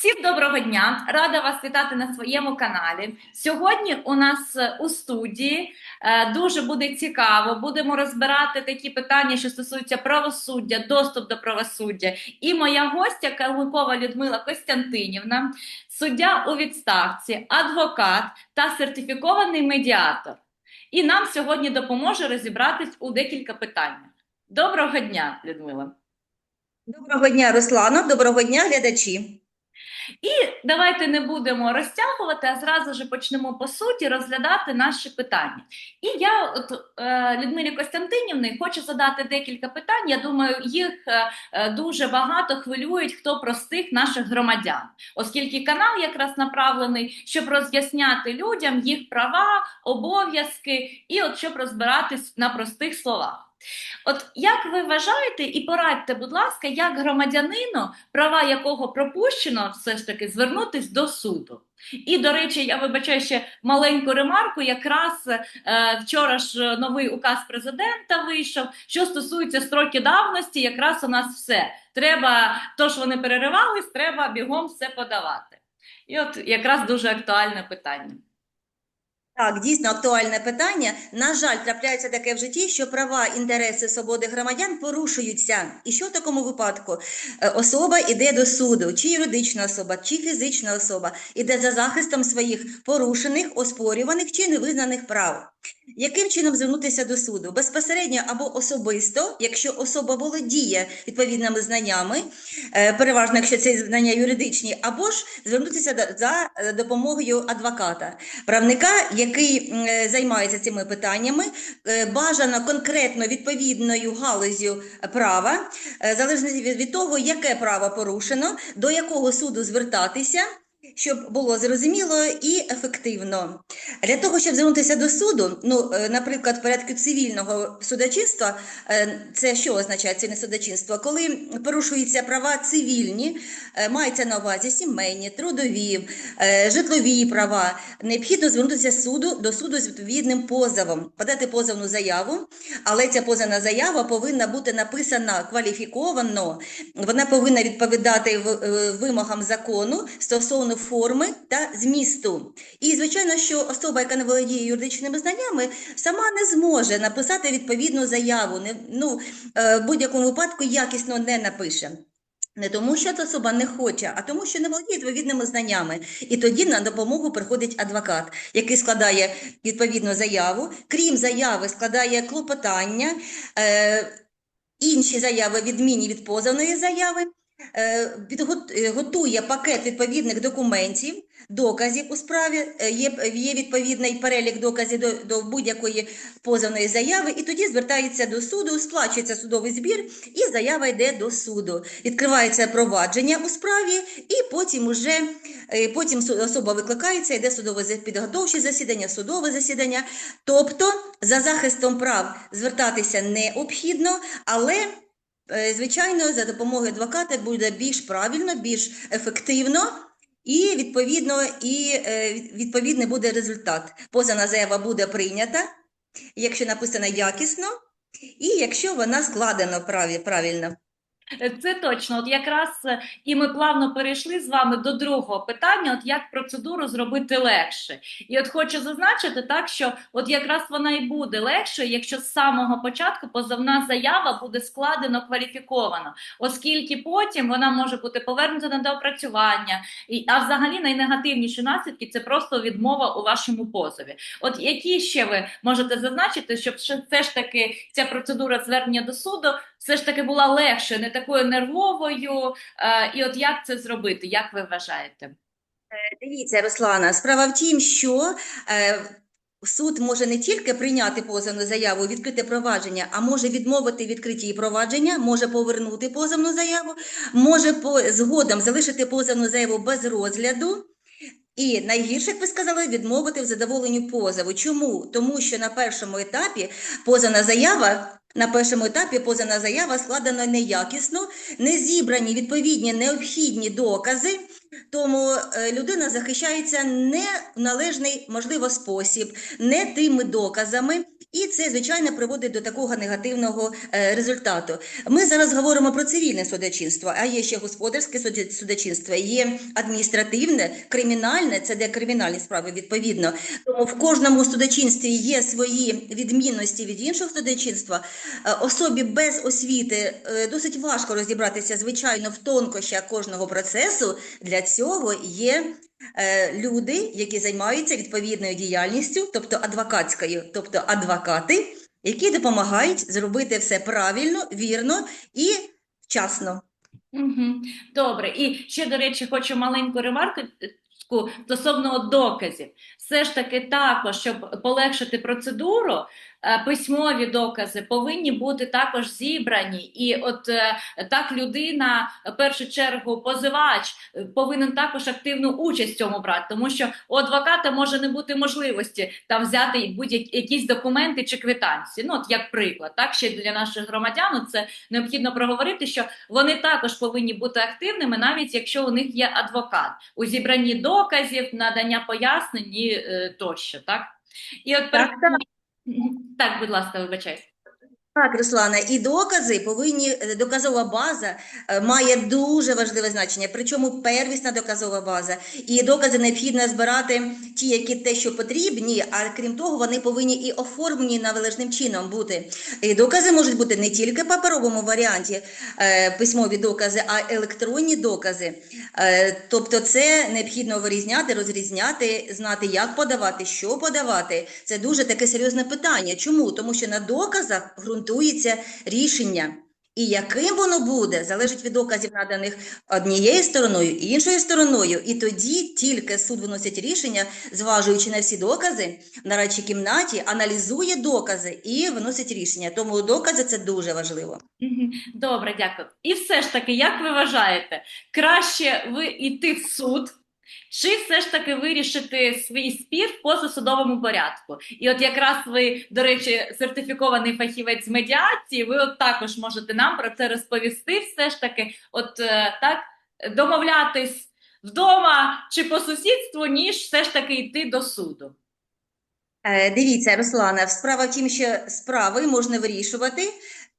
Всім доброго дня! Рада вас вітати на своєму каналі. Сьогодні у нас е, у студії е, дуже буде цікаво. Будемо розбирати такі питання, що стосуються правосуддя, доступ до правосуддя. І моя гостя Калмикова Людмила Костянтинівна, суддя у відставці, адвокат та сертифікований медіатор. І нам сьогодні допоможе розібратись у декілька питаннях. Доброго дня, Людмила! Доброго дня, Руслано. Доброго дня, глядачі. І давайте не будемо розтягувати, а зразу ж почнемо по суті розглядати наші питання. І я, от е, Людмилі Костянтинівні, хочу задати декілька питань. Я думаю, їх е, е, дуже багато хвилюють хто простих наших громадян, оскільки канал якраз направлений, щоб роз'ясняти людям їх права, обов'язки і от щоб розбиратись на простих словах. От як ви вважаєте, і порадьте, будь ласка, як громадянину, права якого пропущено, все ж таки звернутись до суду? І, до речі, я вибачаю ще маленьку ремарку. Якраз е, вчора ж новий указ президента вийшов. Що стосується строки давності, якраз у нас все. Треба, то що вони переривались, треба бігом все подавати. І от якраз дуже актуальне питання. Так, дійсно актуальне питання. На жаль, трапляється таке в житті, що права, інтереси, свободи громадян порушуються. І що в такому випадку? Е, Особа йде до суду, чи юридична особа, чи фізична особа, іде за захистом своїх порушених, оспорюваних чи невизнаних прав. Яким чином звернутися до суду? Безпосередньо або особисто, якщо особа володіє відповідними знаннями, е, переважно, якщо це знання юридичні, або ж звернутися за допомогою адвоката, правника, який е, займається цими питаннями, е, бажано конкретно відповідною галузю права, залежно від того, яке право порушено, до якого суду звертатися. Щоб було зрозуміло і ефективно. Для того, щоб звернутися до суду, ну, е, наприклад, в порядку цивільного судочинства, е, це що означає цивільне судочинство? Коли порушуються права цивільні, е, мається на увазі сімейні, трудові, житлові права, необхідно звернутися суду, до суду з відповідним позовом, подати позовну заяву, але ця позовна заява повинна бути написана кваліфіковано, вона повинна відповідати вимогам закону стосовно форми та змісту. І, звичайно, що особа, яка не володіє юридичними знаннями, сама не зможе написати відповідну заяву. Не, ну, е, в будь-якому випадку якісно не напише. Не тому, що ця особа не хоче, а тому, що не володіє відповідними знаннями. І тоді на допомогу приходить адвокат, який складає відповідну заяву. Крім заяви, складає клопотання, е, інші заяви відмінні від позовної заяви. Е, е, Готує пакет відповідних документів, доказів у справі, е, є, відповідний перелік доказів до, до будь-якої позовної заяви, і тоді звертається до суду, сплачується судовий збір, і заява йде до суду. Відкривається провадження у справі, і потім уже потім особа викликається, йде судове підготовче засідання, судове засідання. Тобто за захистом прав звертатися необхідно, але звичайно за допомогою адвоката буде більш правильно, більш ефективно. І відповідно, і е, відповідний буде результат. Позана заява буде прийнята, якщо написана якісно, і якщо вона складена правильно. Е, Це точно. От якраз е, і ми плавно перейшли з вами до другого питання: от як процедуру зробити легше. І от хочу зазначити так, що от якраз вона і буде легше, якщо з самого початку позовна заява буде складено кваліфіковано, оскільки потім вона може бути повернута на доопрацювання. І, а взагалі найнегативніші наслідки це просто відмова у вашому позові. От які ще ви можете зазначити, щоб все ж таки ця процедура звернення до суду все ж таки була легше, не такою нервовою. Е, і от як це зробити? Як ви вважаєте? Дивіться, Руслана, справа в тім, що е, суд може не тільки прийняти позовну заяву, відкрити провадження, а може відмовити відкритті провадження, може повернути позовну заяву, може згодом залишити позовну заяву без розгляду. І найгірше, як ви сказали, відмовити в задоволенні позову. Чому? Тому що на першому етапі позовна заява. На першому етапі позана заява складена неякісно, не зібрані відповідні необхідні докази, тому е, людина захищається не в належний, можливо, спосіб, не тими доказами, і це, звичайно, приводить до такого негативного е, результату. Ми зараз говоримо про цивільне судочинство, а є ще господарське судочинство, є адміністративне, кримінальне, це де кримінальні справи відповідно. Тому в кожному судочинстві є свої відмінності від іншого судочинства. Е, Особі без освіти досить важко розібратися, звичайно, в тонкощах кожного процесу. Для цього є е, люди, які займаються відповідною діяльністю, тобто адвокатською, тобто адвокати, які допомагають зробити все правильно, вірно і вчасно. Угу. Добре. І ще, до речі, хочу маленьку ремарку стосовно доказів. Все ж таки також, щоб полегшити процедуру, е, письмові докази повинні бути також зібрані. І от е, так людина, в першу чергу, позивач, е, повинен також активну участь в цьому брати, тому що у адвоката може не бути можливості там взяти будь-які якісь документи чи квитанції. Ну, от як приклад, так ще для наших громадян це необхідно проговорити, що вони також повинні бути активними, навіть якщо у них є адвокат у зібранні доказів, надання пояснень і тощо, так? І от Так, так. так, будь ласка, вибачайте. Так, Руслана, і докази повинні, е, доказова база е, має дуже важливе значення, причому первісна доказова база. І докази необхідно збирати ті, які те, що потрібні, а крім того, вони повинні і оформлені належним чином бути. І докази можуть бути не тільки в паперовому варіанті, е, письмові докази, а електронні докази. Тобто це необхідно вирізняти, розрізняти, знати, як подавати, що подавати. Це дуже таке серйозне питання. Чому? Тому що на доказах ґрунтується рішення. І яким воно буде, залежить від доказів, наданих однією стороною, іншою стороною. І тоді тільки суд виносить рішення, зважуючи на всі докази, в нарадчій кімнаті, аналізує докази і виносить рішення. Тому докази це дуже важливо. Добре, дякую. І все ж таки, як ви вважаєте, краще ви йти в суд, чи все ж таки вирішити свій спір в позасудовому порядку? І от якраз ви, до речі, сертифікований фахівець медіації, ви от також можете нам про це розповісти. Все ж таки, от е, так домовлятись вдома чи по сусідству, ніж все ж таки йти до суду. Е, Дивіться, Руслана, справа в тім, що справи можна вирішувати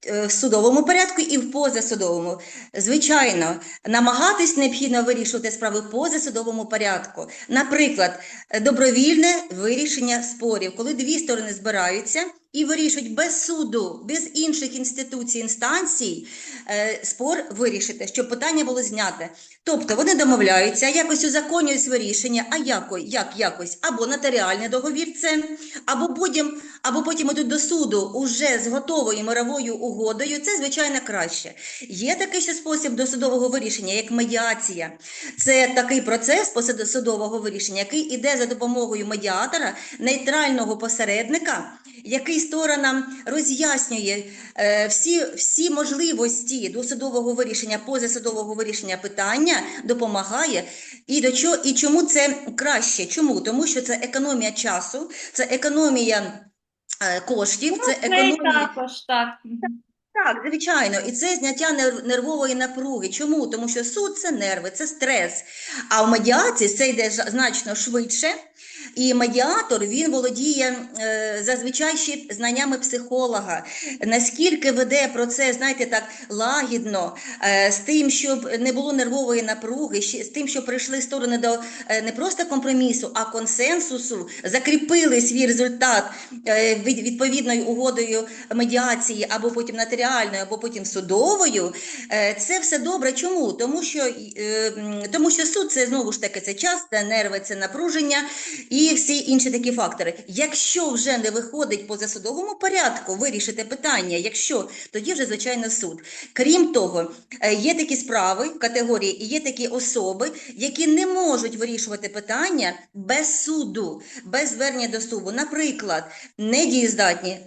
в судовому порядку і в позасудовому. Звичайно, намагатись необхідно вирішувати справи в позасудовому порядку. Наприклад, е, добровільне вирішення спорів, коли дві сторони збираються і вирішують без суду, без інших інституцій, інстанцій, е, спор вирішити, щоб питання було зняте. Тобто вони домовляються, якось узаконюють своє рішення, а яко, як якось, або нотаріальний договір це, або потім, або потім ідуть до суду уже з готовою мировою угодою, це, звичайно, краще. Є такий ще спосіб досудового вирішення, як медіація. Це такий процес посудового вирішення, який іде за допомогою медіатора, нейтрального посередника, який сторонам роз'яснює е, всі, всі можливості досудового вирішення, позасудового вирішення питання, допомагає. І, до чого, і чому це краще? Чому? Тому що це економія часу, це економія е, коштів, це економія. також так. Так, звичайно, і це зняття нер- нервової напруги. Чому? Тому що суд це нерви, це стрес. А в медіації це йде значно швидше. І медіатор він володіє е, зазвичай ще знаннями психолога. Наскільки веде процес, знаєте, так лагідно, е, з тим, щоб не було нервової напруги, з тим, щоб прийшли сторони до е, не просто компромісу, а консенсусу, закріпили свій результат від- відповідною угодою медіації або потім нотаріальною, або потім судовою. Це все добре. Чому? Тому що, тому що суд це знову ж таки це час, це нерви, це напруження і всі інші такі фактори. Якщо вже не виходить по засудовому порядку вирішити питання, якщо тоді вже звичайно суд. Крім того, е, є такі справи категорії, і є такі особи, які не можуть вирішувати питання без суду, без звернення до суду. Наприклад, недієздатні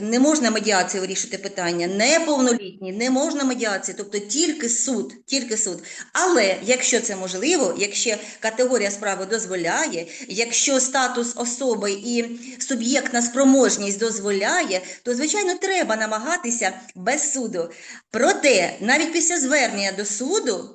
не можна медіацію вирішити питання, неповнолітні, не можна медіації, тобто тільки суд, тільки суд. Але якщо це можливо, якщо категорія справи дозволяє, якщо статус особи і суб'єктна спроможність дозволяє, то звичайно треба намагатися без суду. Проте навіть після звернення до суду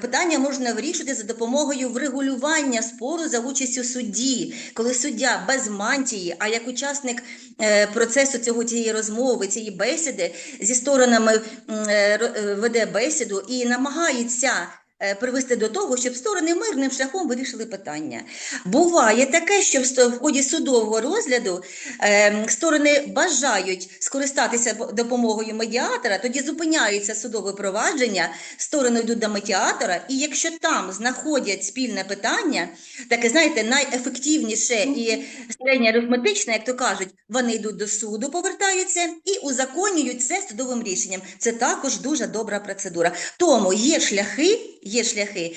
питання можна вирішити за допомогою врегулювання спору за участю судді, коли суддя без мантії, а як учасник е, процесу цього цієї розмови, цієї бесіди зі сторонами е, е, веде бесіду і намагається е, привести до того, щоб сторони мирним шляхом вирішили питання. Буває таке, що в ході судового розгляду е, сторони бажають скористатися допомогою медіатора, тоді зупиняється судове провадження, сторони йдуть до медіатора, і якщо там знаходять спільне питання, таке, знаєте, найефективніше і середнє арифметичне, як то кажуть, вони йдуть до суду, повертаються і узаконюють це судовим рішенням. Це також дуже добра процедура. Тому є шляхи, є шляхи.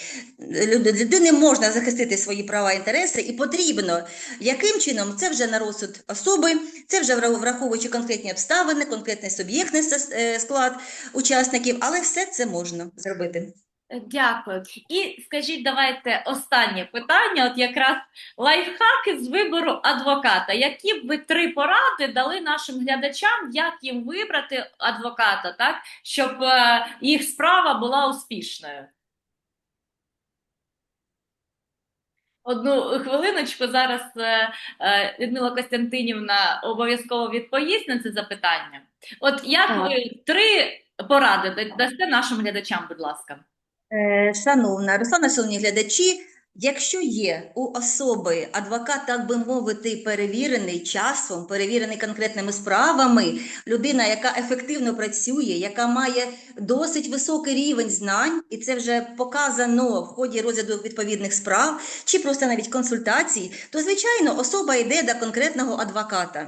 Людини можна захистити свої права і інтереси, і потрібно. Яким чином? Це вже на розсуд особи, це вже враховуючи конкретні обставини, конкретний суб'єктний е, склад учасників, але все це можна зробити. Дякую. І скажіть, давайте останнє питання, от якраз лайфхаки з вибору адвоката. Які б ви три поради дали нашим глядачам, як їм вибрати адвоката, так, щоб е, їх справа була успішною? Одну хвилиночку зараз е, е, Людмила Костянтинівна обов'язково відповість на це запитання. От як Так. ви три поради да- дасте нашим глядачам, будь ласка? Е, Шановна Руслана, шановні глядачі, якщо є у особи адвокат, так би мовити, перевірений часом, перевірений конкретними справами, людина, яка ефективно працює, яка має досить високий рівень знань, і це вже показано в ході розгляду відповідних справ, чи просто навіть консультацій, то, звичайно, особа йде до конкретного адвоката.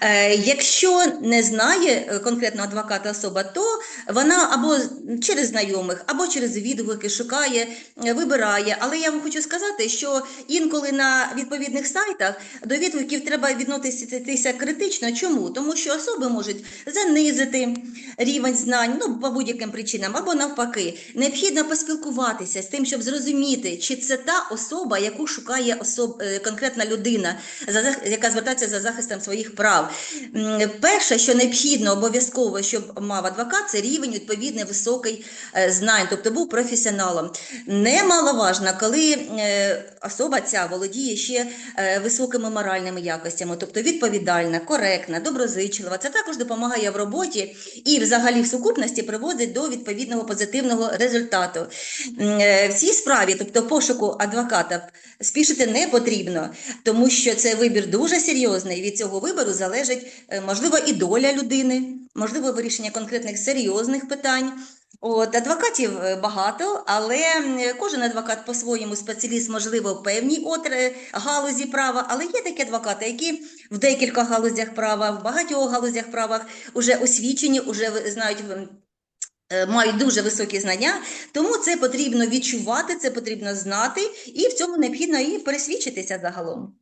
Е, Якщо не знає е, конкретного адвоката особа, то вона або через знайомих, або через відгуки шукає, е, вибирає. Але я вам хочу сказати, що інколи на відповідних сайтах до відгуків треба відноситися критично. Чому? Тому що особи можуть занизити рівень знань, ну по будь-яким причинам, або навпаки. Необхідно поспілкуватися з тим, щоб зрозуміти, чи це та особа, яку шукає особ... е, конкретна людина, яка звертається за захистом своїх прав. Перше, що необхідно обов'язково, щоб мав адвокат, це рівень відповідний високий е, знань, тобто був професіоналом. Немаловажно, коли е, особа ця володіє ще е, високими моральними якостями, тобто відповідальна, коректна, доброзичлива. Це також допомагає в роботі і взагалі в сукупності приводить до відповідного позитивного результату. Е, В цій справі, тобто пошуку адвоката, спішити не потрібно, тому що це вибір дуже серйозний. Від цього вибору залежить, можливо, і доля людини, можливо, вирішення конкретних серйозних питань. От, адвокатів е, багато, але кожен адвокат по-своєму спеціаліст, можливо, в певній отре, галузі права, але є такі адвокати, які в декількох галузях права, в багатьох галузях права вже освічені, вже знають, е, мають дуже високі знання, тому це потрібно відчувати, це потрібно знати, і в цьому необхідно і пересвідчитися загалом.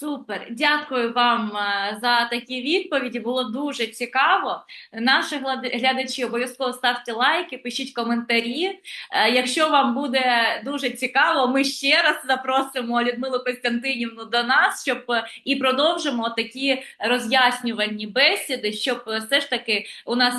Супер, дякую вам е, за такі відповіді. Було дуже цікаво. Наші глядачі обов'язково ставте лайки, пишіть коментарі. Е, Якщо вам буде дуже цікаво, ми ще раз запросимо Людмилу Костянтинівну до нас, щоб е, і продовжимо такі роз'яснювальні бесіди, щоб все ж таки у нас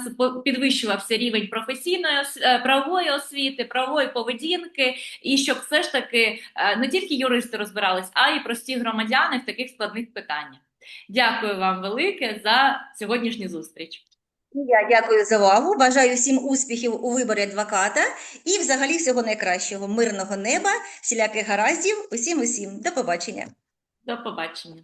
підвищувався рівень професійної правової освіти, правової поведінки, і щоб все ж таки не тільки юристи розбирались, а й прості громадяни таких складних питаннях. Дякую вам велике за сьогоднішню зустріч. Я дякую за увагу. Бажаю всім успіхів у виборі адвоката і взагалі всього найкращого, мирного неба, всіляких гараздів, усім усім. До побачення. До побачення.